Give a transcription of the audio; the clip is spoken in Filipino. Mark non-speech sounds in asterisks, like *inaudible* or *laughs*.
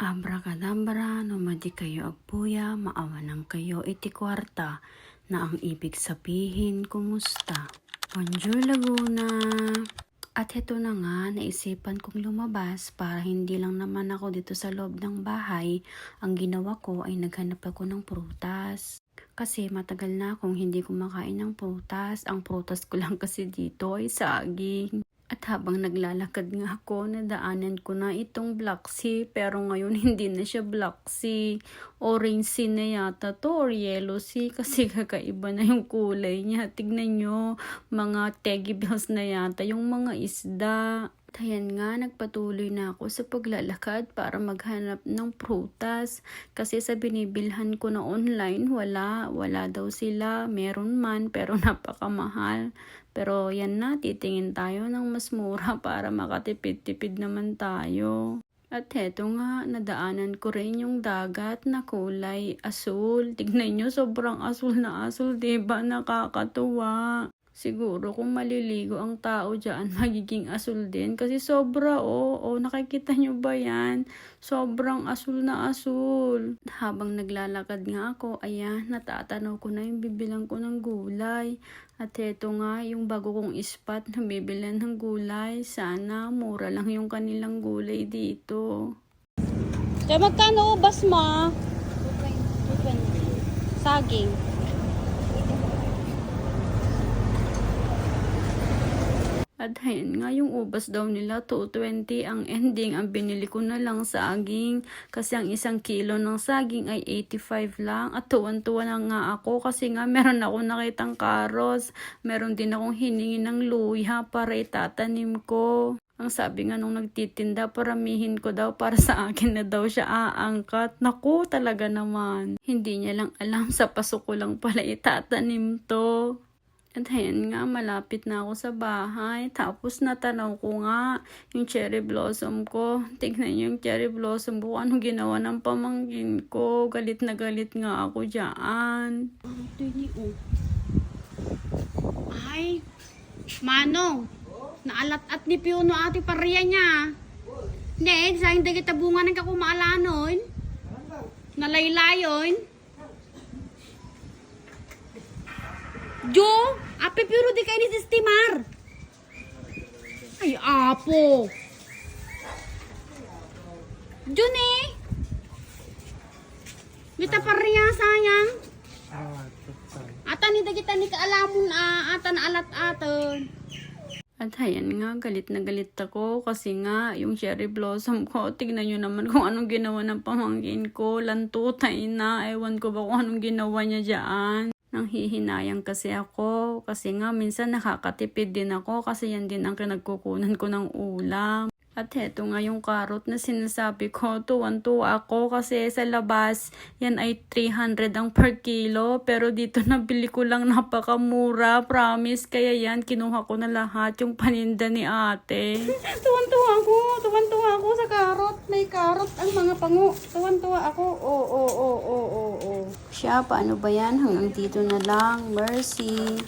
Abracadabra, numadi kayo agpuya, maawanan kayo iti kwarta, na ang ibig sabihin, kumusta? Bonjour Laguna! At heto na nga, naisipan kong lumabas para hindi lang naman ako dito sa loob ng bahay. Ang ginawa ko ay naghanap ako ng prutas. Kasi matagal na akong hindi kumakain ng prutas. Ang prutas ko lang *laughs* kasi dito ay saging. At habang naglalakad nga ako, nadaanan ko na itong black sea. Pero ngayon *laughs* hindi na siya black sea. Orange sea na yata to or yellow sea. Kasi kakaiba na yung kulay niya. Tignan nyo, mga teggy bells na yata. Yung mga isda. Ayan nga, nagpatuloy na ako sa paglalakad para maghanap ng prutas. Kasi sa binibilhan ko na online, wala. Wala daw sila. Meron man, pero *laughs* napakamahal. Pero yan na, titingin tayo ng mas mura *laughs* para makatipid-tipid naman tayo. At heto nga, nadaanan ko rin yung dagat na kulay asul. Tignan nyo, sobrang asul na asul, diba? Nakakatuwa. Siguro kung maliligo ang tao dyan, *laughs* magiging asul din. Kasi sobra, oo. Oh, nakikita nyo ba yan? Sobrang asul na asul. Habang naglalakad nga ako, ayan, natatanaw ko na yung bibilang ko ng gulay. At eto nga, yung bago kong spot na bibilan ng gulay. Sana mura lang yung kanilang gulay dito. Kaya magkano ubas mo? Saging. At ayun nga, yung ubas daw nila, 220 ang ending. Ang binili ko na lang saging. Kasi ang isang kilo ng saging ay 85 lang. At tuwan-tuwa na nga ako kasi nga meron ako nakitang karos. Meron din akong hiningi ng luya para itatanim ko. Ang sabi nga nung nagtitinda, paramihin ko daw para sa akin na daw siya aangkat. Naku, talaga naman. Hindi niya lang alam sa paso ko lang pala itatanim to. At ayan nga, malapit na ako sa bahay. Tapos natanaw ko nga yung cherry blossom ko. Tignan yung cherry blossom ko. Anong ginawa ng pamangkin ko. Galit na galit nga ako dyan. Ay, Manong. Naalat-at ni Piuno ati pariya niya. Next, sa hindi kita bunga ng kakumalanon. Nalaylayon. Jo, ape puro di kayo ni Sistimar. Ay, apo. Jun eh. Mita pariya sayang. Atan ni kita ni kaalamon ah, atan alat aton. At ayan nga, galit na galit ako kasi nga yung cherry blossom ko, tignan nyo naman kung anong ginawa ng pamangkin ko. Lantutay na, ewan ko ba kung anong ginawa niya dyan. Nang hihinayang kasi ako kasi nga minsan nakakatipid din ako kasi yan din ang kinagkukunan ko ng ulam. At heto nga yung carrot na sinasabi ko, *laughs* tuwan-tuwa ako kasi sa labas yan ay 300 ang per kilo pero dito *laughs* nabili ko lang napakamura, promise. Kaya yan, kinuha ko na lahat yung paninda ni ate. *laughs* tuwan-tuwa ako, tuwan-tuwa ako sa carrot. May carrot ang mga pango. Tuwan-tuwa ako, oo, oo, oo, oo, oo. Siya, paano ba yan? Hanggang dito na lang. Mercy.